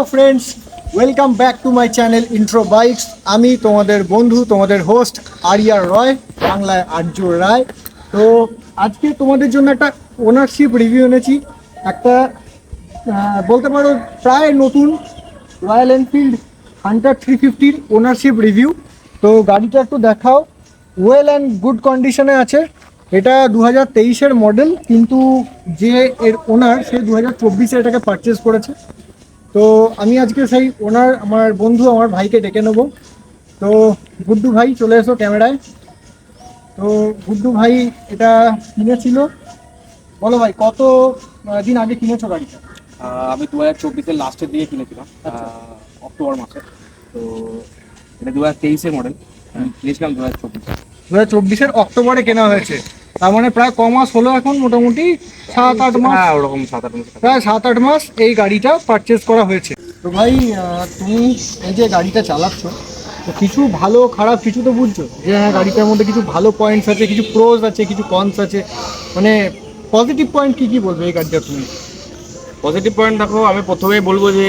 Hello friends welcome back to my channel intro bikes আমি তোমাদের বন্ধু, তোমাদের হোস্ট আরিয়া রয়, বাংলায় আর্য রায়। তো আজকে তোমাদের জন্য একটা ওনারশিপ রিভিউ এনেছি। একটা বলতে পারো প্রায় নতুন রয়্যাল এনফিল্ড হান্টার থ্রি ফিফটির ওনারশিপ রিভিউ তো গাড়িটা একটু দেখাও। ওয়েল অ্যান্ড গুড কন্ডিশনে আছে। এটা দু হাজার মডেল কিন্তু যে এর ওনার সে দু হাজার চব্বিশে এটাকে পারচেস করেছে। তো আমি আজকে সেই ওনার আমার বন্ধু আমার ভাইকে ডেকে নেব। তো গুড্ডু ভাই চলে এসো ক্যামেরায়। তো গুড্ডু ভাই এটা কিনেছিল। বলো ভাই কত দিন আগে কিনেছো গাড়িটা? আমি দু হাজার চব্বিশের লাস্টের দিকে কিনেছিলাম আচ্ছা। অক্টোবর মাসে। তো এটা দু হাজার তেইশের মডেল কিনেছিলাম দু হাজার চব্বিশে। দু হাজার চব্বিশের অক্টোবরে কেনা হয়েছে। তার মানে প্রায় ক মাস হলো এখন মোটামুটি সাত আট মাস। হ্যাঁ ওরকম সাত আট মাস। প্রায় সাত আট মাস এই গাড়িটা পারচেস করা হয়েছে। তো ভাই তুমি এই যে গাড়িটা চালাচ্ছ তো কিছু ভালো খারাপ কিছু তো বুঝছ? যে হ্যাঁ গাড়িটার মধ্যে কিছু ভালো পয়েন্টস আছে কিছু প্রোজ আছে কিছু কনস আছে। মানে পজিটিভ পয়েন্ট কি কি বলবে এই গাড়িটা তুমি? পজিটিভ পয়েন্ট দেখো আমি প্রথমেই বলব যে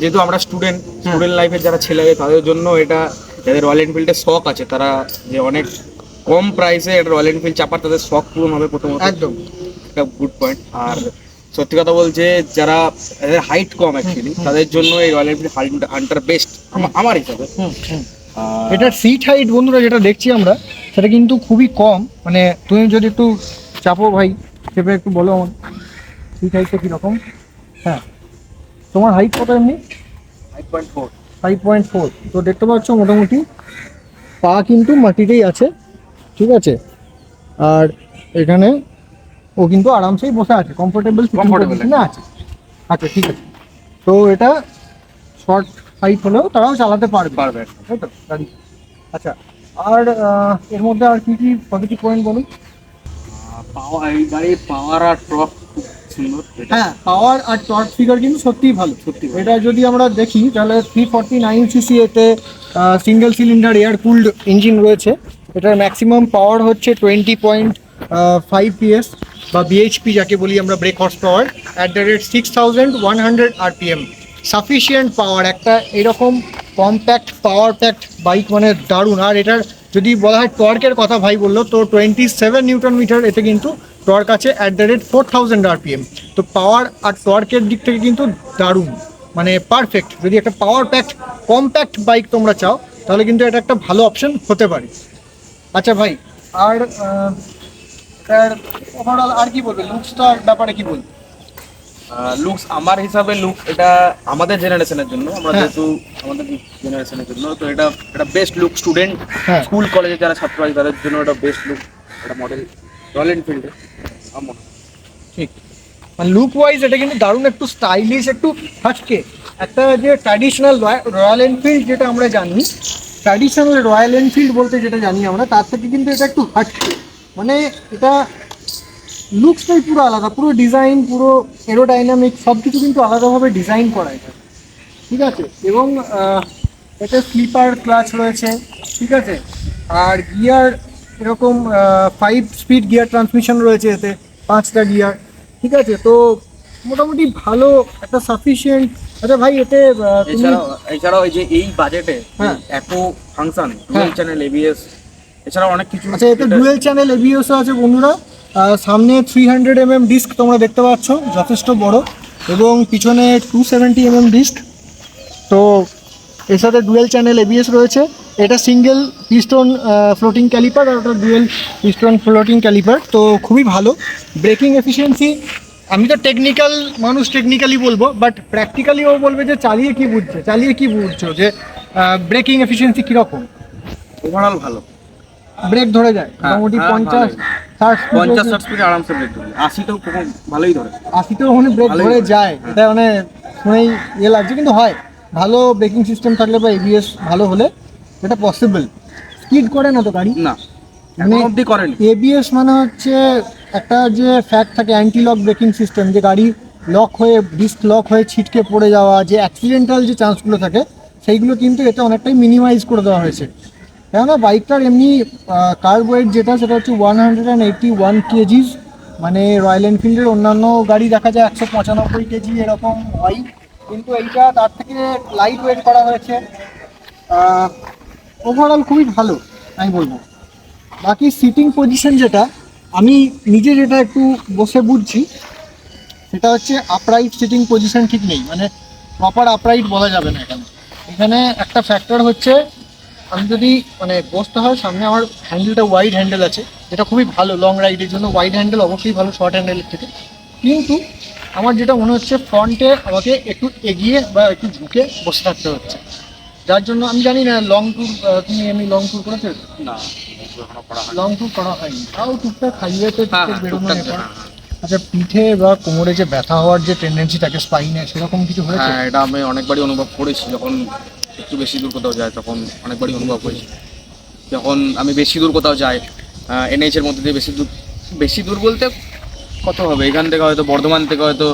যেহেতু আমরা স্টুডেন্ট স্টুডেন্ট লাইফের যারা ছেলে তাদের জন্য এটা যাদের রয়্যাল এনফিল্ডের শখ আছে তারা যে অনেক কম প্রাইসে একটা রয়্যাল এনফিল্ড চাপার তাদের শখ পূরণ হবে প্রথমত। একদম। একটা গুড পয়েন্ট আর সত্যি কথা বলছে যারা যাদের হাইট কম অ্যাকচুয়ালি তাদের জন্য এই রয়্যাল এনফিল্ড হান্টার বেস্ট আমার হিসাবে। এটার সিট হাইট বন্ধুরা যেটা দেখছি আমরা সেটা কিন্তু খুবই কম। মানে তুমি যদি একটু চাপো ভাই চেপে একটু বলো আমার। সিট হাইটটা কীরকম? হ্যাঁ। তোমার হাইট কত এমনি? Five point four five point four তো দেখতে পাচ্ছ মোটামুটি পা কিন্তু মাটিতেই আছে ঠিক আছে? আর এখানে ও কিন্তু আরামসেই বসে আছে কমফোর্টেবল না আছে। আচ্ছা ঠিক আছে। তো এটা শর্ট হাইট হলেও তারাও চালাতে পারবে। পারবে। তাই তো? গাড়ি আচ্ছা আর এর মধ্যে আর কি কি পজিটিভ পয়েন্ট বলুন? পাওয়ার এই গাড়ির পাওয়ার আর খুব সুন্দর হ্যাঁ পাওয়ার আর টর্ক ফিগার কিন্তু সত্যিই ভালো। সত্যি। এটা যদি আমরা দেখি তাহলে থ্রি ফর্টি নাইন সিসি এতে single cylinder air cooled engine রয়েছে। এটার ম্যাক্সিমাম পাওয়ার হচ্ছে টোয়েন্টি পয়েন্ট ফাইভ পিএস বা বিএইচপি যাকে বলি আমরা brake horse power at the rate six thousand one hundred RPM sufficient power একটা এরকম কম্প্যাক্ট পাওয়ার প্যাক্ট বাইক মানে দারুণ। আর এটার যদি বলা হয় টর্কের কথা ভাই বলল তো টোয়েন্টি সেভেন নিউটন মিটার এতে কিন্তু টর্ক আছে at the rate four thousand RPM তো পাওয়ার আর টর্কের দিক থেকে কিন্তু দারুণ মানে পারফেক্ট যদি একটা পাওয়ার প্যাক্ট কম্প্যাক্ট বাইক তোমরা চাও তাহলে কিন্তু এটা একটা ভালো অপশন হতে পারে। আচ্ছা ভাই আর এটার ওভারঅল আর কি বলবে? লুকসটার ব্যাপারে কি বলবে? লুকস আমার হিসাবে লুক এটা আমাদের জেনারেশনের জন্য আমরা হ্যাঁ। যেহেতু আমাদের জেনারেশনের জন্য তো এটা এটা বেস্ট লুক স্টুডেন্ট। স্কুল কলেজে যারা ছাত্র আছে তাদের জন্য এটা বেস্ট লুক এটা মডেল রয়্যাল এনফিল্ডে আমার ঠিক। মানে লুক ওয়াইজ এটা কিন্তু দারুণ একটু স্টাইলিশ একটু হাটকে একটা যে ট্র্যাডিশনাল রয়্যাল এনফিল্ড যেটা আমরা জানি ট্র্যাডিশনাল রয়্যাল এনফিল্ড বলতে যেটা জানি আমরা তার থেকে কিন্তু এটা একটু হাটকে মানে এটা লুকসটাই পুরো আলাদা পুরো ডিজাইন পুরো এরোডাইনামিক সব কিছু কিন্তু আলাদাভাবে ডিজাইন করা এটা। ঠিক আছে? এবং এতে স্লিপার ক্লাচ রয়েছে। ঠিক আছে? আর গিয়ার এরকম ফাইভ স্পিড গিয়ার ট্রান্সমিশন রয়েছে এতে পাঁচটা গিয়ার ঠিক আছে? তো মোটামুটি ভালো একটা সাফিসিয়েন্ট আচ্ছা ভাই এতে এছাড়াও এছাড়াও এই যে এই বাজেটে হ্যাঁ। একো ফাংশন। ডুয়েল চ্যানেল এবিএস এছাড়াও অনেক কিছু আচ্ছা এতে এটা- ডুয়েল চ্যানেল এবিএসও আছে বন্ধুরা। সামনে three hundred M M disc তোমরা দেখতে পাচ্ছ যথেষ্ট বড়। এবং পিছনে two seventy M M disc তো এর সাথে ডুয়েল চ্যানেল এবিএস রয়েছে। এটা সিঙ্গেল পিস্টন ফ্লোটিং ক্যালিপার আর ওটা ডুয়েল পিস্টন ফ্লোটিং ক্যালিপার। তো খুবই ভালো। ব্রেকিং এফিসিয়েন্সি আমি তো টেকনিক্যাল মানুষ টেকনিক্যালি বলব বাট প্র্যাকটিক্যালি ও বলবে যে চালিয়ে কি বুঝছে চালিয়ে কি বুঝছ যে ব্রেকিং এফিসিয়েন্সি কীরকম? ওভারঅল ভালো। ব্রেক ধরে যায় হ্যাঁ, মোটামুটি হ্যাঁ, পঞ্চাশ ষাট পঞ্চাশ ষাট স্পিডে আরামসে ব্রেক ধরে আশিটাও ভালোই ধরে। আশিতেও ওখানে ব্রেক ধরে। যায়। এটা মানে শুনেই ইয়ে লাগছে কিন্তু হয়। ভালো ব্রেকিং সিস্টেম থাকলে বা এবিএস ভালো হলে এটা পসিবল স্পিড করে না তো গাড়ি? না মানে অবধি করেনি। এবিএস মানে হচ্ছে একটা যে ফ্যাক্ট থাকে অ্যান্টি লক ব্রেকিং সিস্টেম যে গাড়ি লক হয়ে ডিস্ক লক হয়ে ছিটকে পড়ে যাওয়া যে অ্যাক্সিডেন্টাল যে চান্সগুলো থাকে সেইগুলো কিন্তু এতে অনেকটাই মিনিমাইজ করে দেওয়া হয়েছে। কেননা বাইকটার এমনি কার ওয়েট যেটা সেটা হচ্ছে one hundred and eighty one kgs মানে রয়্যাল এনফিল্ডের অন্যান্য গাড়ি দেখা যায় একশো পঁচানব্বই কেজি এরকম হয়। কিন্তু এইটা তার থেকে লাইট ওয়েট করা হয়েছে। ওভারঅল খুবই ভালো, আমি বলব। বাকি সিটিং পজিশন যেটা, আমি নিজে যেটা একটু বসে বুঝছি, সেটা হচ্ছে আপরাইট সিটিং পজিশন ঠিক নেই। মানে প্রপার আপরাইট বলা যাবে না এখানে। এখানে একটা ফ্যাক্টর হচ্ছে, আমি যদি মানে বসতে হয়, সামনে আমার হ্যান্ডেলটা ওয়াইড হ্যান্ডেল আছে, যেটা খুবই ভালো লং রাইডের জন্য। ওয়াইড হ্যান্ডেল অবশ্যই ভালো শর্ট হ্যান্ডেলের থেকে। কিন্তু আমার যেটা মনে হচ্ছে ফ্রন্টে আমাকে একটু এগিয়ে বা একটু ঝুঁকে বসে থাকতে হচ্ছে যার জন্য আমি জানি না লং ট্যুর তুমি এমনি লং ট্যুর করেছ না। লং ট্যুর করা হয়নি তাও টুকটাক হাইওয়েতে হ্যাঁ, হ্যাঁ। হ্যাঁ। আচ্ছা পিঠে বা কোমরে যে ব্যথা হওয়ার যে টেন্ডেন্সি থাকে স্পাইনে সেরকম কিছু হয়েছে হ্যাঁ এটা আমি অনেকবারই অনুভব করেছি যখন একটু বেশি দূর কোথাও যায় তখন অনেকবারই অনুভব করেছি যখন আমি বেশি দূর কোথাও যাই এনএইচ এর মধ্যে দিয়ে বেশি দূর বেশি দূর বলতে কত হবে? এখান থেকে হয়তো বর্ধমান থেকে হয়তো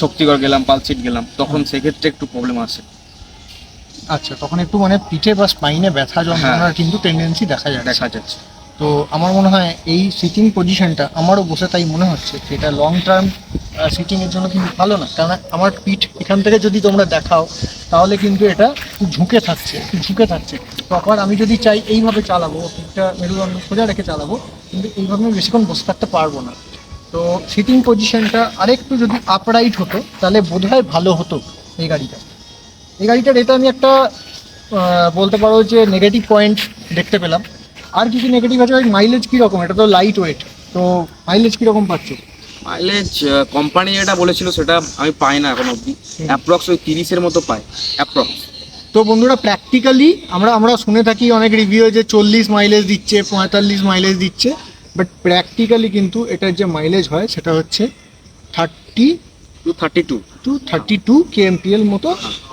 শক্তিগড় গেলাম পালসিট গেলাম তখন সেক্ষেত্রে একটু প্রবলেম আসে আচ্ছা তখন একটু মানে পিঠে বা স্পাইনে ব্যথা যন্ত্রণার কিন্তু টেন্ডেন্সি দেখা যায় দেখা যাচ্ছে। তো আমার মনে হয় এই সিটিং পজিশনটা আমারও বসে তাই মনে হচ্ছে এটা লং টার্ম সিটিংয়ের জন্য কিন্তু ভালো না। কারণ আমার পিঠ এখান থেকে যদি তোমরা দেখাও তাহলে কিন্তু এটা ঝুঁকে থাকছে ঝুঁকে থাকছে। প্রপার আমি যদি চাই এইভাবে চালাবো পিঠটা মেরুদণ্ড সোজা রেখে চালাবো কিন্তু এইভাবে আমি বেশিক্ষণ বসে থাকতে পারব না। তো সিটিং পজিশনটা আরেকটু যদি আপরাইট হতো তাহলে বোধহয় ভালো হতো এই গাড়িটা। এই গাড়িটার এটা আমি একটা বলতে পারো যে নেগেটিভ পয়েন্ট দেখতে পেলাম। আর কিছু নেগেটিভ আছে মাইলেজ কীরকম? এটা তো লাইট ওয়েট তো মাইলেজ কীরকম পাচ্ছ? মাইলেজ কোম্পানি যেটা বলেছিল সেটা আমি পাই না এখন অবধি। অ্যাপ্রক্স ওই তিরিশের মতো পাই অ্যাপ্রক্স তো বন্ধুরা প্র্যাকটিক্যালি আমরা আমরা শুনে থাকি অনেক রিভিউ যে চল্লিশ মাইলেজ দিচ্ছে পঁয়তাল্লিশ মাইলেজ দিচ্ছে। বাট প্র্যাকটিক্যালি কিন্তু এটার যে মাইলেজ হয় সেটা হচ্ছে thirty two thirty two two thirty two KMPL মতো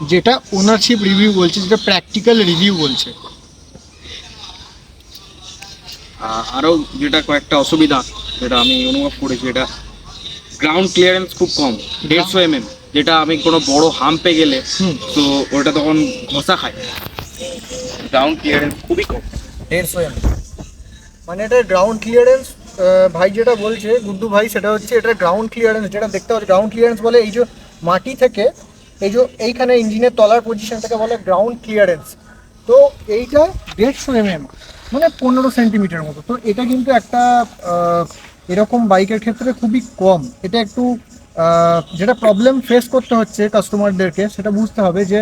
যেটা ওনারশিপ রিভিউ বলছে যেটা প্র্যাকটিক্যাল রিভিউ বলছে। আরও যেটা কয়েকটা অসুবিধা যেটা আমি অনুভব করেছি এটা গ্রাউন্ড ক্লিয়ারেন্স খুব কম দেড়শো এম যেটা আমি কোনো বড় হাম্পে গেলে হুম। তো ওটা তখন ঘষা খায়। গ্রাউন্ড ক্লিয়ারেন্স খুবই কম। দেড়শো এম মানে এটা গ্রাউন্ড ক্লিয়ারেন্স ভাই যেটা বলছে, গুড্ডু ভাই, সেটা হচ্ছে এটা গ্রাউন্ড ক্লিয়ারেন্স যেটা দেখতে পাচ্ছি গ্রাউন্ড ক্লিয়ারেন্স বলে এই যে মাটি থেকে, এই যে এইখানে ইঞ্জিনের তলার পজিশন থেকে বলে গ্রাউন্ড ক্লিয়ারেন্স তো এইটা দেড়শো এম মানে পনেরো সেন্টিমিটার মতো। তো এটা কিন্তু একটা এরকম বাইকের ক্ষেত্রে খুবই কম। এটা একটু যেটা প্রবলেম ফেস করতে হচ্ছে কাস্টমারদেরকে সেটা বুঝতে হবে যে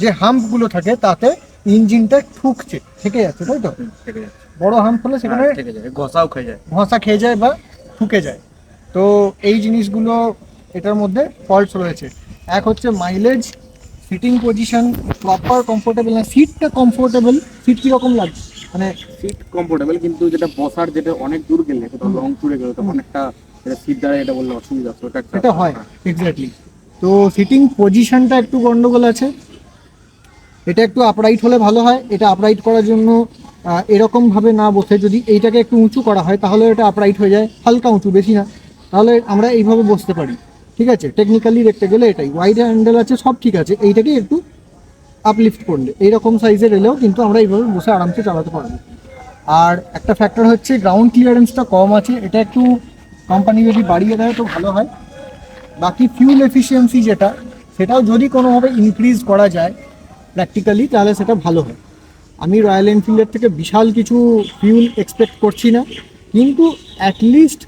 যে হাম্পগুলো থাকে, তাতে ইঞ্জিনটা ঠুকছে। থেকে যাচ্ছে, তাই তো? বড় হাম্প হলে সেখানে হ্যাঁ, যায় ঘষাও খেয়ে যায়। ঘষা খেয়ে যায় বা ঠুকে যায়। তো এই জিনিসগুলো এটার মধ্যে ফল্টস রয়েছে। এক হচ্ছে mileage seating position proper comfortable না সিটটা কমফোর্টেবল সিট কীরকম লাগছে মানে সিট কমফোর্টেবল কিন্তু যেটা বসার যেটা অনেক দূর গেলে কোথাও লং ট্যুরে গেলে তখন একটা এটা সিট দ্বারা এটা বললে অসুবিধা একটা এটা হয় এক্স্যাক্টলি তো সিটিং পজিশনটা একটু গন্ডগোল আছে। এটা একটু আপরাইট হলে ভালো হয় এটা আপরাইট করার জন্য এরকমভাবে না বসে যদি এইটাকে একটু উঁচু করা হয়, তাহলে এটা আপরাইট হয়ে যায়, হালকা উঁচু, বেশি না। তাহলে আমরা এইভাবে বসতে পারি। ঠিক আছে? টেকনিক্যালি দেখতে গেলে এটাই। ওয়াইড হ্যান্ডেল আছে, সব ঠিক আছে। এইটাকে একটু আপলিফট করলে। এইরকম সাইজের এলেও কিন্তু আমরা এইভাবে বসে আরামসে চালাতে পারব। আর একটা ফ্যাক্টর হচ্ছে গ্রাউন্ড ক্লিয়ারেন্সটা কম আছে। এটা একটু কোম্পানি যদি বাড়িয়ে দেয় তো ভালো হয়। বাকি ফিউল এফিসিয়েন্সি যেটা, সেটাও যদি কোনোভাবে ইনক্রিজ করা যায় প্র্যাকটিক্যালি তাহলে সেটা ভালো হয়। আমি রয়্যাল এনফিল্ডের থেকে বিশাল কিছু ফিউল এক্সপেক্ট করছি না, কিন্তু অ্যাটলিস্ট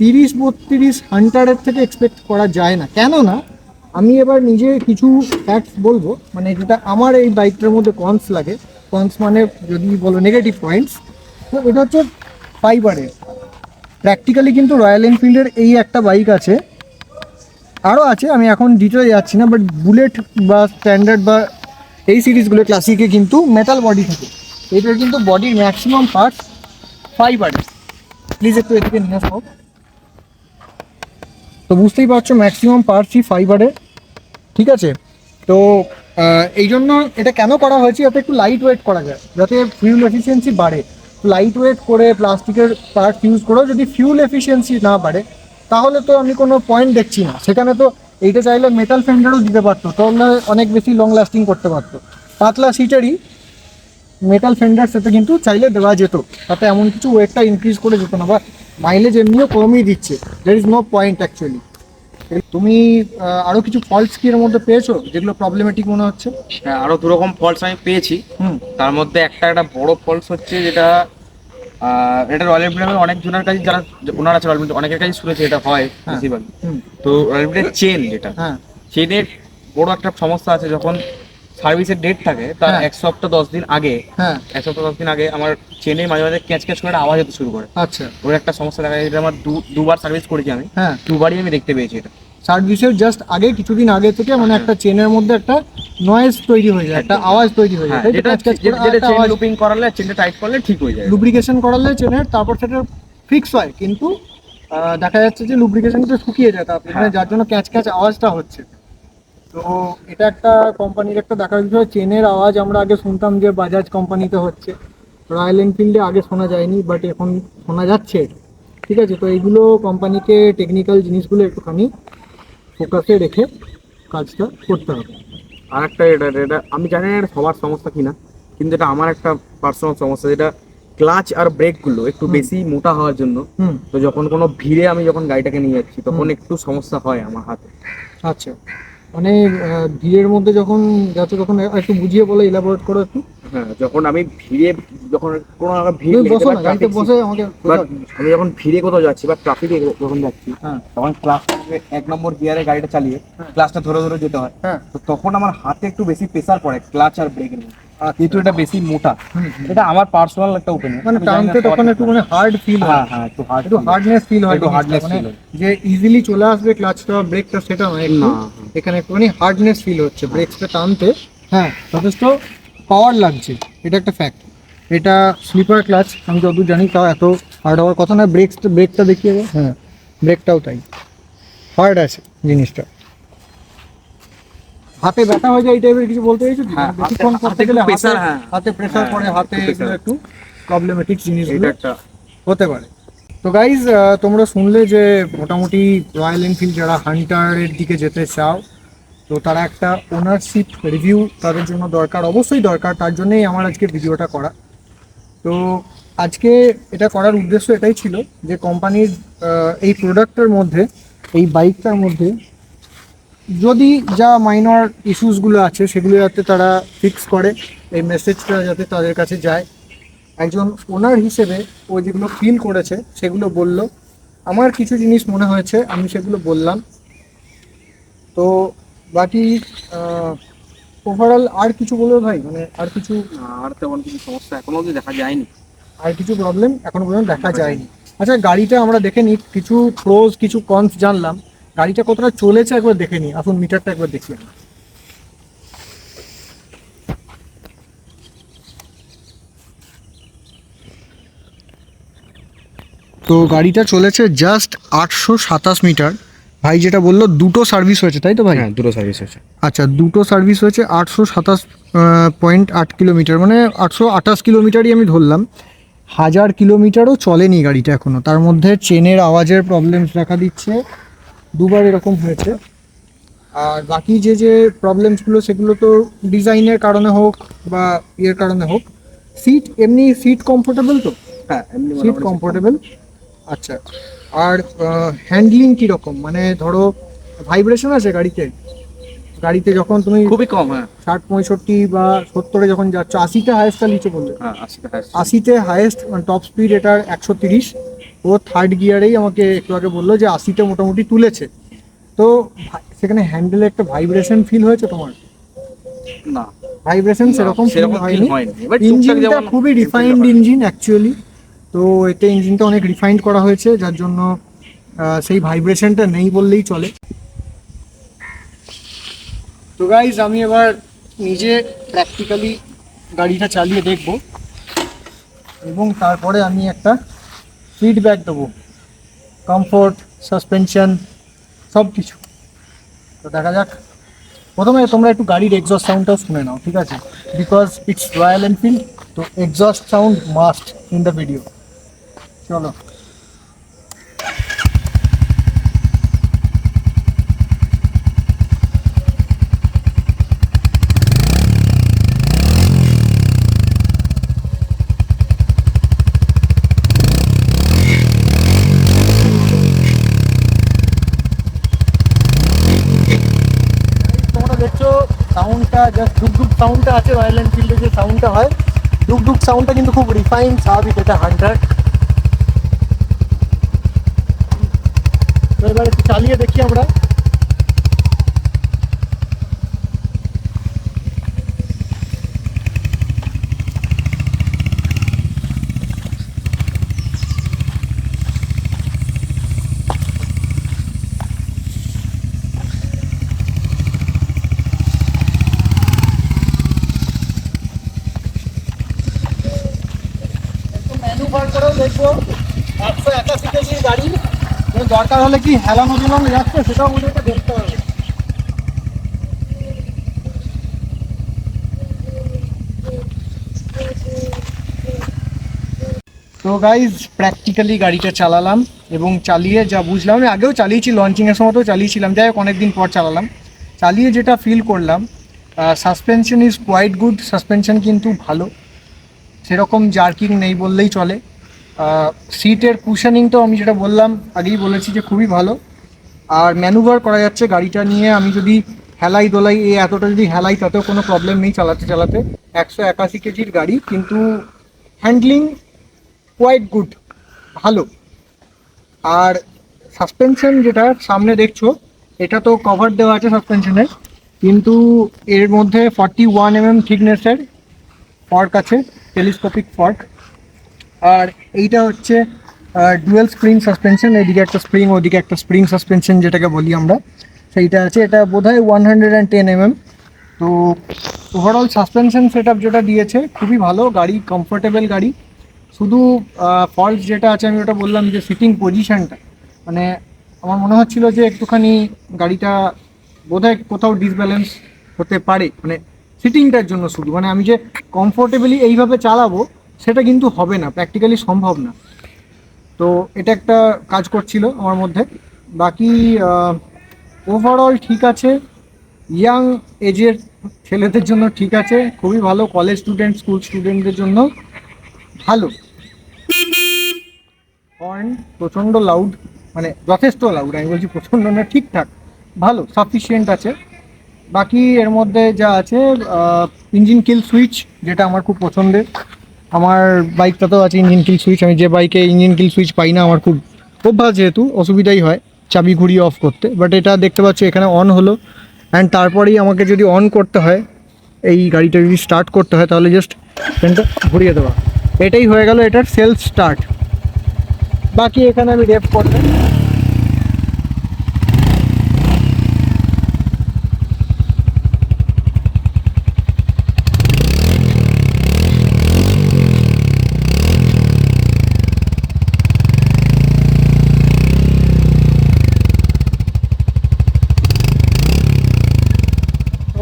তিরিশ বত্রিশ হান্টারের থেকে এক্সপেক্ট করা যায় না। কেন না আমি এবার নিজে কিছু ফ্যাক্টস বলব মানে যেটা আমার এই বাইকটার মধ্যে কনস লাগে। কনস মানে যদি বলো নেগেটিভ পয়েন্টস তো এটা হচ্ছে ফাইবারের প্র্যাকটিক্যালি কিন্তু রয়্যাল এনফিল্ডের এই একটা বাইক আছে। আরও আছে, আমি এখন ডিটেলে যাচ্ছি না বাট বুলেট বা স্ট্যান্ডার্ড বা এই সিরিজগুলো ক্লাসিকে কিন্তু মেটাল বডি থাকে। এটার কিন্তু বডির ম্যাক্সিমাম পার্টস ফাইবারের প্লিজ একটু এদিকে নিয়ে আসো। তো বুঝতেই পারছ ম্যাক্সিমাম পার্টসই ফাইবারের ঠিক আছে? তো এই জন্য এটা কেন করা হয়েছে? যাতে একটু লাইট ওয়েট করা যায়। যাতে ফিউল এফিসিয়েন্সি বাড়ে। লাইট ওয়েট করে প্লাস্টিকের পার্ট ইউজ করেও যদি ফিউল এফিসিয়েন্সি না বাড়ে, তাহলে তো আমি কোনো পয়েন্ট দেখছি না। সেখানে তো এইটা চাইলে মেটাল ফেন্ডারও দিতে পারতো তাহলে অনেক বেশি লং লাস্টিং করতে পারতো। পাতলা সিটেরই মেটাল ফেন্ডার সেটা কিন্তু চাইলে দেওয়া যেত তাতে এমন কিছু ওয়েটটা ইনক্রিজ করে যেত না বা মাইলেজ এমনিও কমই দিচ্ছে। There is no point actually তুমি আরও কিছু ফল্টস কি এর মধ্যে পেয়েছ যেগুলো প্রবলেমেটিক মনে হচ্ছে? হ্যাঁ আরও দু রকম ফলস আমি পেয়েছি। হুম। তার মধ্যে একটা একটা বড় ফলস হচ্ছে যেটা এটা রয়্যাল এনফিল্ডের অনেক জনের কাছে যারা ওনার আছে রয়্যাল অনেকের কাছে শুনেছে এটা হয় হ্যাঁ। বেশিরভাগ। তো রয়্যাল এনফিল্ডের চেন যেটা হ্যাঁ। চেনের বড় একটা সমস্যা আছে যখন সার্ভিসের ডেট থাকে তার হ্যাঁ। এক সপ্তাহ দশ দিন আগে হ্যাঁ। এক সপ্তাহ দশ দিন আগে আমার চেনে মাঝে মাঝে ক্যাচ ক্যাচ করে আওয়াজ হতে শুরু করে। আচ্ছা। ওর একটা সমস্যা দেখা যায় এটা আমার দুবার সার্ভিস করেছি আমি। হ্যাঁ। দুবারই আমি দেখতে পেয়েছি এটা। সার্ভিসের জাস্ট আগে কিছুদিন আগে থেকে মানে একটা চেনের মধ্যে একটা নয়েজ তৈরি হয়ে যায় একটা আওয়াজ তৈরি হয়ে যায়। হ্যাঁ, যেটা চেন লুপিং করালে চেনটা টাইট করলে ঠিক হয়ে যায়। লুব্রিকেশন করালে চেনের তারপর সেটা ফিক্স হয় কিন্তু দেখা যাচ্ছে যে লুব্রিকেশনটা শুকিয়ে যায় তারপরে হ্যাঁ। যার জন্য ক্যাচ ক্যাচ আওয়াজটা হচ্ছে। তো এটা একটা কোম্পানির একটা দেখার বিষয় চেনের আওয়াজ আমরা আগে শুনতাম যে বাজাজ কোম্পানিতে হচ্ছে। রয়্যাল এনফিল্ডে আগে শোনা যায়নি বাট এখন শোনা যাচ্ছে। ঠিক আছে? তো এইগুলো কোম্পানিকে টেকনিক্যাল জিনিসগুলো একটুখানি ফোকাসে রেখে কাজটা করতে হবে। আর একটা এটা এটা আমি জানি না এটা সবার সমস্যা কিনা কিন্তু এটা আমার একটা পার্সোনাল সমস্যা যেটা ক্লাচ আর ব্রেকগুলো একটু বেশি মোটা হওয়ার জন্য। তো যখন কোনো ভিড়ে আমি যখন গাড়িটাকে নিয়ে যাচ্ছি তখন একটু সমস্যা হয় আমার হাতে। আচ্ছা। মানে ভিড়ের মধ্যে যখন যাচ্ছে তখন একটু বুঝিয়ে বলে ইলাবোরেট করো একটু। হ্যাঁ যখন আমি ভিড়ে যখন কোনো ভিড় বসো বা না গাড়িতে বসে আমাকে আমি যখন ভিড়ে কোথাও যাচ্ছি বা ট্রাফিকে যখন যাচ্ছি হ্যাঁ। তখন ক্লাস এক নম্বর গিয়ারে গাড়িটা চালিয়ে হ্যাঁ। ক্লাসটা ধরে ধরে যেতে হয়। হ্যাঁ। তো তখন আমার হাতে একটু বেশি প্রেসার পড়ে ক্লাচ আর ব্রেকের মধ্যে। কিন্তু এটা বেশি মোটা। এটা আমার পার্সোনাল একটা ওপিনিয়ন মানে টানতে তখন একটু মানে হার্ড ফিল হয়। হ্যাঁ হ্যাঁ একটু হার্ড একটু হার্ডনেস ফিল হয় একটু feel হয়। যে ইজিলি চলে আসবে ক্লাচটা ব্রেকটা সেটা নয়। একটু এখানে একটুখানি হার্ডনেস ফিল হচ্ছে। ব্রেকসটা টানতে হ্যাঁ যথেষ্ট পাওয়ার লাগছে। এটা একটা ফ্যাক্ট এটা স্লিপার ক্লাচ আমি যতদূর জানি তাও এত হার্ড হওয়ার কথা না ব্রেকস ব্রেকটা দেখিয়ে দেবো। হ্যাঁ। ব্রেকটাও তাই। হার্ড আছে জিনিসটা। হাতে ব্যথা হয়ে যায় এই টাইপের কিছু বলতে চাইছো কি? হ্যাঁ, মানে বেশিক্ষণ করতে গেলে হাতে- হ্যাঁ। হাতে প্রেসার পড়ে হাতে একটু প্রবলেমেটিক একটা হতে পারে তো গাইজ তোমরা শুনলে যে মোটামুটি রয়্যাল এনফিল্ড যারা হান্টারের দিকে যেতে চাও তো তারা একটা ওনারশিপ রিভিউ তাদের জন্য দরকার অবশ্যই দরকার তার জন্যই আমার আজকে ভিডিওটা করা তো আজকে এটা করার উদ্দেশ্য এটাই ছিল যে কোম্পানির এই প্রোডাক্টের মধ্যে এই বাইকটার মধ্যে যদি যা মাইনর ইস্যুসগুলো আছে সেগুলো যাতে তারা ফিক্স করে এই মেসেজটা যাতে তাদের কাছে যায়। একজন ওনার হিসেবে ও যেগুলো ফিল করেছে সেগুলো বলল। আমার কিছু জিনিস মনে হয়েছে আমি সেগুলো বললাম। তো বাকি ওভারঅল আর কিছু বলবে ভাই? মানে আর কিছু আর তেমন কিছু সমস্যা এখনও অবধি দেখা যায়নি। আর কিছু প্রবলেম এখনও পর্যন্ত দেখা যায়নি। আচ্ছা গাড়িটা আমরা দেখে নিই। কিছু প্রোজ কিছু কনস জানলাম। গাড়িটা কতটা চলেছে একবার দেখে নিই। আসুন মিটারটা একবার নিই। তো গাড়িটা চলেছে জাস্ট আটশো সাতাশ মিটার। ভাই যেটা বলল দুটো সার্ভিস হয়েছে তাই তো ভাই? হ্যাঁ দুটো সার্ভিস হয়েছে। আচ্ছা দুটো সার্ভিস হয়েছে আটশো সাতাশ পয়েন্ট আট কিলোমিটার মানে আটশো আঠাশ কিলোমিটারই আমি ধরলাম। হাজার কিলোমিটারও চলেনি গাড়িটা এখনও তার মধ্যে চেনের আওয়াজের প্রবলেমস দেখা দিচ্ছে। দুবার এরকম হয়েছে। আর বাকি যে যে প্রবলেমসগুলো সেগুলো তো ডিজাইনের কারণে হোক বা ইয়ের কারণে হোক। সিট এমনি সিট কমফোর্টেবল তো? হ্যাঁ এমনি সিট কমফোর্টেবল আচ্ছা। আর হ্যান্ডলিং কীরকম? মানে ধরো ভাইব্রেশন আছে গাড়িতে? গাড়িতে যখন তুমি খুবই কম হ্যাঁ। ষাট পঁয়ষট্টি বা সত্তরে যখন যাচ্ছ আশিতে হায়েস্ট চালিয়েছো বললে। হ্যাঁ আশিতে হায়েস্ট মানে টপ স্পিড এটার একশো তিরিশ। ও থার্ড গিয়ারেই আমাকে একটু আগে বলল যে আশিতে মোটামুটি তুলেছে। তো সেখানে হ্যান্ডেলে একটা ভাইব্রেশন ফিল হয়েছে তোমার? না। ভাইব্রেশন সেরকম ফিল হয়নি। ইঞ্জিনটা খুবই রিফাইন্ড ইঞ্জিন অ্যাকচুয়ালি তো এতে ইঞ্জিনটা অনেক রিফাইন্ড করা হয়েছে যার জন্য সেই ভাইব্রেশনটা নেই বললেই চলে। তো গাইজ আমি এবার নিজে প্র্যাকটিক্যালি গাড়িটা চালিয়ে দেখব এবং তারপরে আমি একটা ফিডব্যাক দেবো। কমফোর্ট সাসপেনশন সব কিছু তো দেখা যাক। প্রথমে তোমরা একটু গাড়ির এক্সস্ট সাউন্ডটাও শুনে নাও, ঠিক আছে? বিকজ ইটস রয়্যাল এনফিল্ড তো exhaust sound must in the video চলো। জাস্ট ডুকডুক সাউন্ডটা আছে রয়্যাল এনফিল্ডের যে সাউন্ডটা হয় ডুকডুক সাউন্ডটা কিন্তু খুব রিফাইন স্বাভাবিক, এটা হান্টার তো এবার একটু চালিয়ে দেখি আমরা। ম্যানুভার করেও দেখব। একশো একাশি কেজির গাড়ি। দরকার হলে কি হেলানো দুলানো যাচ্ছে সেটাও আমাদেরকে দেখতে হবে। তো গাইজ প্র্যাকটিক্যালি গাড়িটা চালালাম এবং চালিয়ে যা বুঝলাম, আমি আগেও চালিয়েছি লঞ্চিংয়ের সময় তো চালিয়েছিলাম, যাই হোক অনেকদিন পর চালালাম। চালিয়ে যেটা ফিল করলাম suspension is quite good suspension কিন্তু ভালো। সেরকম জার্কিং নেই বললেই চলে। সিটের কুশনিংটাও আমি যেটা বললাম, আগেই বলেছি যে খুবই ভালো। আর ম্যানুভার করা যাচ্ছে গাড়িটা নিয়ে। আমি যদি হেলাই দোলাই এই এতটা যদি হেলাই, তাতেও কোনো প্রবলেম নেই চালাতে চালাতে। একশো একাশি কেজির গাড়ি, কিন্তু হ্যান্ডলিং কোয়াইট গুড ভালো। আর সাসপেনশন যেটা সামনে দেখছ, এটা তো কভার দেওয়া আছে সাসপেনশনের কিন্তু এর মধ্যে ফর্টি ওয়ান এম এম থিকনেসের ফর্ক আছে। টেলিস্কোপিক ফর্ক আর এইটা হচ্ছে ডুয়েল স্প্রিং সাসপেনশন এদিকে একটা স্প্রিং ওদিকে একটা স্প্রিং সাসপেনশন যেটাকে বলি আমরা। সেইটা আছে, এটা বোধ হয় one hundred and ten MM তো ওভারঅল সাসপেনশন সেট যেটা দিয়েছে, খুবই ভালো গাড়ি কমফোর্টেবল গাড়ি। শুধু ফল্ট যেটা আছে, আমি ওটা বললাম যে সিটিং পজিশনটা মানে আমার মনে হচ্ছিল যে একটুখানি গাড়িটা বোধহয় কোথাও ডিসব্যালেন্স হতে পারে। মানে সিটিংটার জন্য শুধু মানে আমি যে কমফোর্টেবলি এইভাবে চালাবো, সেটা কিন্তু হবে না প্র্যাকটিক্যালি সম্ভব না। তো এটা একটা কাজ করছিল আমার মধ্যে। বাকি ওভারঅল ঠিক আছে ইয়াং এজের ছেলেদের জন্য ঠিক আছে, খুবই ভালো কলেজ স্টুডেন্ট স্কুল স্টুডেন্টদের জন্য ভালো। হর্ন প্রচণ্ড লাউড মানে যথেষ্ট লাউড আমি বলছি প্রচণ্ড না, ঠিকঠাক, ভালো সাফিসিয়েন্ট আছে। বাকি এর মধ্যে যা আছে ইঞ্জিন কিল সুইচ যেটা আমার খুব পছন্দের। আমার বাইকটাতেও আছে ইঞ্জিন কিল সুইচ আমি যে বাইকে ইঞ্জিন কিল সুইচ পাই না, আমার খুব অভ্যাস যেহেতু, অসুবিধাই হয় চাবি ঘুরিয়ে অফ করতে। বাট এটা দেখতে পাচ্ছি, এখানে অন হলো। অ্যান্ড তারপরেই আমাকে যদি অন করতে হয়, এই গাড়িটা যদি স্টার্ট করতে হয়, তাহলে জাস্ট ফ্যানটা ঘুরিয়ে দেওয়া। এটাই হয়ে গেল এটার সেলফ স্টার্ট বাকি এখানে আমি রেপ করতে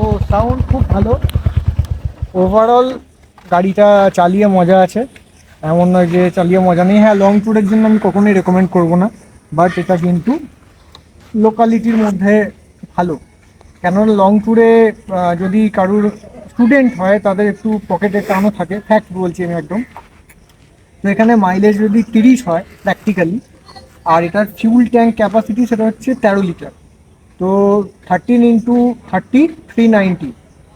ও সাউন্ড খুব ভালো ওভারঅল গাড়িটা চালিয়ে মজা আছে। এমন নয় যে চালিয়ে মজা নেই। হ্যাঁ লং ট্যুরের জন্য আমি কখনোই রেকমেন্ড করব না বাট এটা কিন্তু লোকালিটির মধ্যে ভালো। কেননা লং ট্যুরে যদি কারুর স্টুডেন্ট হয়, তাদের একটু পকেটে টানও থাকে। ফ্যাক্ট বলছি আমি একদম। তো এখানে মাইলেজ যদি তিরিশ হয় প্র্যাকটিক্যালি আর এটার ফিউল ট্যাঙ্ক ক্যাপাসিটি সেটা হচ্ছে তেরো লিটার তো thirteen into thirty three ninety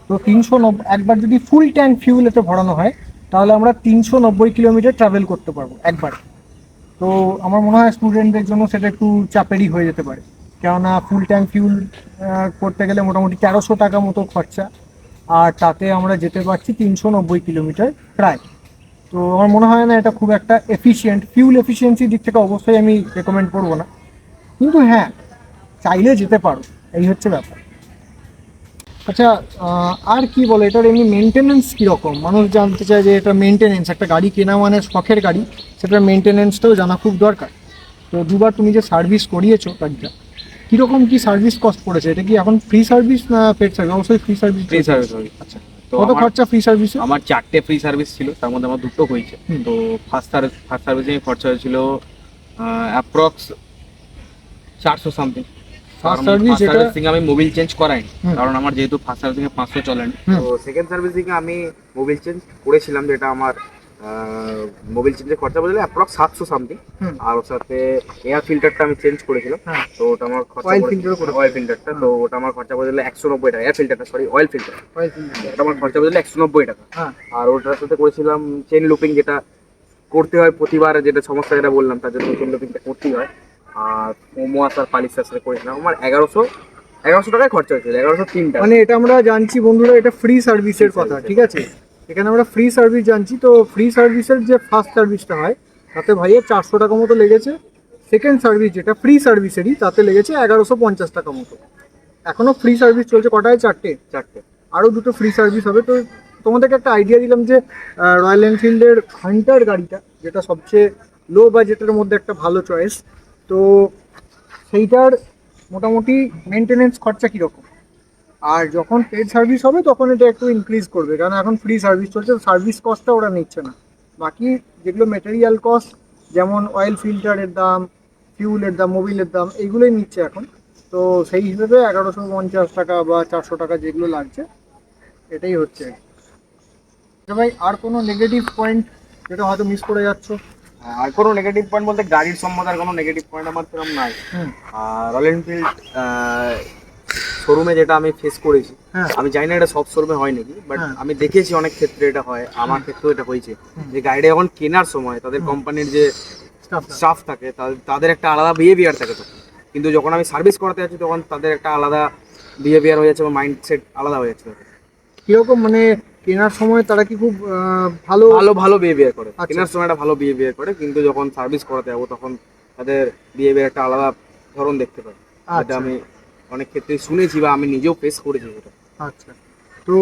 তো তিনশো নব্বই একবার যদি ফুল ট্যাঙ্ক ফিউল এতে ভরানো হয়, তাহলে আমরা তিনশো নব্বই কিলোমিটার ট্রাভেল করতে পারব একবার। তো আমার মনে হয় স্টুডেন্টদের জন্য সেটা একটু চাপেরই হয়ে যেতে পারে। কেননা ফুল ট্যাঙ্ক ফিউল করতে গেলে মোটামুটি তেরোশো টাকা মতো খরচা, আর তাতে আমরা যেতে পারছি তিনশো নব্বই কিলোমিটার প্রায়। তো আমার মনে হয় না এটা খুব একটা এফিসিয়েন্ট ফিউল এফিসিয়েন্সির দিক থেকে অবশ্যই আমি রেকমেন্ড করব না। কিন্তু হ্যাঁ চাইলে যেতে পারো, এই হচ্ছে ব্যাপার। আচ্ছা আর কি বলে? এটার এমনি মেনটেনেন্স কীরকম? মানুষ জানতে চায় যে এটা মেনটেনেন্স একটা গাড়ি কেনা মানে শখের গাড়ি সেটার মেনটেনেন্সটাও জানা খুব দরকার। তো দুবার তুমি যে সার্ভিস করিয়েছো গাড়িটা কীরকম কি সার্ভিস কস্ট পড়েছে? এটা কি এখন ফ্রি সার্ভিস না পেড সার্ভিস অবশ্যই ফ্রি সার্ভিস ফ্রি সার্ভিস আচ্ছা। তো কত খরচা ফ্রি সার্ভিস আমার চারটে ফ্রি সার্ভিস ছিল তার মধ্যে আমার দুটো হয়েছে। তো ফার্স্ট সার্ভিস ফার্স্ট সার্ভিসে খরচা হয়েছিল অ্যাপ্রক্স চারশো সামথিং এটা- সার্ভিসিং আমি মোবিল চেঞ্জ করাইনি। কারণ আমার যেহেতু ফার্স্ট সার্ভিসিং এ পাঁচশো চলেনি হুম। তো সেকেন্ড সার্ভিসিং আমি মোবিল চেঞ্জ করেছিলাম যেটা আমার মোবিল চেঞ্জের খরচা বদলে অ্যাপ্রক্স সাতশো সামথিং আর ওর সাথে এয়ার ফিল্টারটা আমি চেঞ্জ করেছিলাম। হ্যাঁ। তো ওটা আমার খরচা filter করে- অয়েল ফিল্টারটা তো ওটা আমার খরচা বদলে একশো নব্বই টাকা। এয়ার ফিল্টারটা সরি অয়েল ফিল্টার ওটা আমার খরচা বদলে একশো নব্বই টাকা। হ্যাঁ। আর ওটার সাথে করেছিলাম চেন লুপিং যেটা করতে হয় প্রতিবার যেটা সমস্যা যেটা বললাম তার জন্য চেন লুপিংটা করতেই হয়। আর মোমো আসার পালিশার সাথে করেছিলাম আমার এগারোশো এগারোশো টাকায় খরচা হয়েছিল এগারোশো তিন টাকা মানে এটা আমরা জানছি বন্ধুরা এটা ফ্রি সার্ভিসের কথা ঠিক আছে? এখানে আমরা ফ্রি সার্ভিস জানছি তো ফ্রি সার্ভিসের যে ফার্স্ট সার্ভিসটা হয় তাতে ভাইয়ের চারশো টাকা মতো লেগেছে। সেকেন্ড সার্ভিস যেটা ফ্রি সার্ভিসেরই তাতে লেগেছে এগারোশো পঞ্চাশ টাকা মতো। এখনও ফ্রি সার্ভিস চলছে কটায়? চারটে। চারটে। আরও দুটো ফ্রি সার্ভিস হবে তো তোমাদেরকে একটা আইডিয়া দিলাম যে রয়্যাল এনফিল্ডের হান্টার গাড়িটা যেটা সবচেয়ে লো বাজেটের মধ্যে একটা ভালো চয়েস তো সেইটার মোটামুটি মেনটেনেন্স খরচা কীরকম? আর যখন পেড সার্ভিস হবে, তখন এটা একটু ইনক্রিজ করবে, কারণ এখন ফ্রি সার্ভিস চলছে সার্ভিস কস্টটা ওরা নিচ্ছে না। বাকি যেগুলো মেটেরিয়াল কস্ট যেমন অয়েল ফিল্টারের দাম ফিউলের দাম মোবিলের দাম, এইগুলোই নিচ্ছে এখন। তো সেই হিসেবে এগারোশো পঞ্চাশ টাকা বা চারশো টাকা যেগুলো লাগছে, এটাই হচ্ছে। আচ্ছা ভাই, আর কোনো নেগেটিভ পয়েন্ট যেটা হয়তো মিস করে যাচ্ছ? আর কোনো নেগেটিভ পয়েন্ট বলতে গাড়ির সম্বন্ধে আর কোনো নেগেটিভ পয়েন্ট আমার সেরকম নাই। আর রয়্যাল এনফিল্ড শোরুমে যেটা আমি ফেস করেছি হ্যাঁ। আমি জানি না এটা সব শোরুমে হয় নাকি বাট হ্যাঁ। আমি দেখেছি অনেক ক্ষেত্রে এটা হয় আমার ক্ষেত্রেও এটা হয়েছে। যে গাড়িটা যখন কেনার সময় তাদের কোম্পানির যে স্টাফ থাকে। তাদের একটা আলাদা বিহেভিয়ার থাকে তখন। কিন্তু যখন আমি সার্ভিস করাতে যাচ্ছি তখন তাদের একটা আলাদা বিহেভিয়ার হয়ে যাচ্ছে বা মাইন্ডসেট আলাদা হয়ে যাচ্ছে। কীরকম মানে কেনার সময় তারা কি খুব ভালো ভালো ভালো বিহেভিয়ার করে। আচ্ছা। কেনার সময় একটা ভালো বিহেভিয়ার করে কিন্তু যখন সার্ভিস করাতে যাব তখন তাদের বিহেভিয়ার একটা আলাদা ধরন দেখতে পাই। এটা আচ্ছা। আমি অনেক ক্ষেত্রে শুনেছি বা আমি নিজেও ফেস করেছি সেটা। আচ্ছা। তো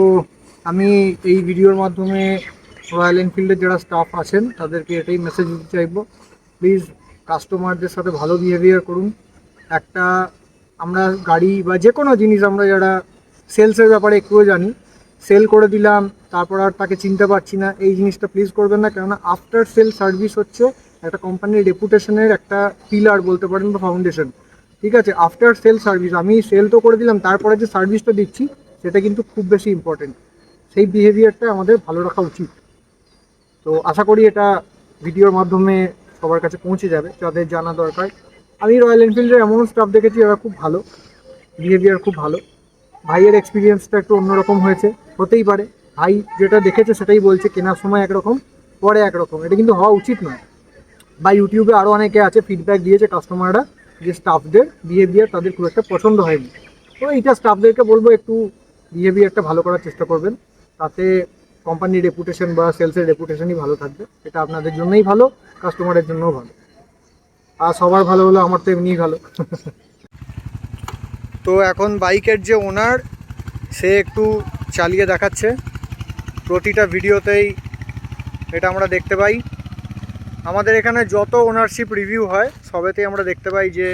আমি এই ভিডিওর মাধ্যমে রয়্যাল এনফিল্ডের যারা স্টাফ আছেন তাদেরকে এটাই মেসেজ দিতে চাইব। প্লিজ কাস্টমারদের সাথে ভালো বিহেভিয়ার করুন। একটা আমরা গাড়ি বা যে কোনো জিনিস আমরা যারা সেলসের ব্যাপারে একটুও জানি সেল করে দিলাম, তারপর আর তাকে চিনতে পারছি না। এই জিনিসটা প্লিজ করবেন না, কেননা আফটার সেল সার্ভিস হচ্ছে একটা কোম্পানির রেপুটেশনের একটা পিলার বলতে পারেন বা ফাউন্ডেশন ঠিক আছে আফটার সেল সার্ভিস আমি সেল তো করে দিলাম, তারপরে যে সার্ভিসটা দিচ্ছি, সেটা কিন্তু খুব বেশি ইম্পর্টেন্ট সেই বিহেভিয়ারটা আমাদের ভালো রাখা উচিত। তো আশা করি এটা ভিডিওর মাধ্যমে সবার কাছে পৌঁছে যাবে, যাদের জানা দরকার। আমি রয়্যাল এনফিল্ডের এমন স্টাফ দেখেছি, যারা খুব ভালো বিহেভিয়ার খুব ভালো। ভাইয়ের এক্সপিরিয়েন্সটা একটু অন্যরকম হয়েছে, হতেই পারে। ভাই যেটা দেখেছে সেটাই বলছে, কেনার সময় একরকম, পরে একরকম। এটা কিন্তু হওয়া উচিত নয়। বা ইউটিউবে আরও অনেকে আছে ফিডব্যাক দিয়েছে কাস্টমাররা যে স্টাফদের বিহেভিয়ার তাদের খুব একটা পছন্দ হয়নি। তো এইটা স্টাফদেরকে বলব, একটু বিহেভিয়ারটা ভালো করার চেষ্টা করবেন। তাতে কোম্পানির রেপুটেশন বা সেলসের রেপুটেশনই ভালো থাকবে। এটা আপনাদের জন্যই ভালো কাস্টমারের জন্যও ভালো। আর সবার ভালো হলো আমার তো এমনিই ভালো। তো এখন বাইকের যে ওনার, সে একটু চালিয়ে দেখাচ্ছে। প্রতিটা ভিডিওতেই এটা আমরা দেখতে পাই। আমাদের এখানে যত ওনারশিপ রিভিউ হয়, সবেতেই আমরা দেখতে পাই যে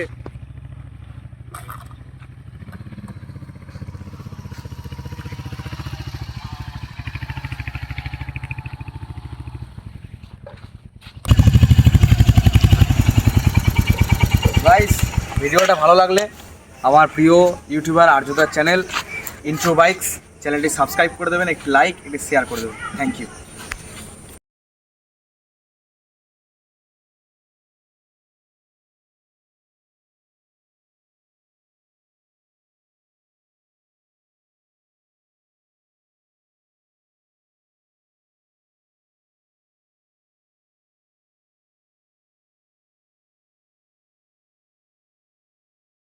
ভিডিওটা ভালো লাগলে আমার প্রিয় ইউটিউবার আর্যদার চ্যানেল ইন্ট্রো বাইকস চ্যানেলটি সাবস্ক্রাইব করে দেবেন, একটি লাইক একটি শেয়ার করে দেবেন। Thank you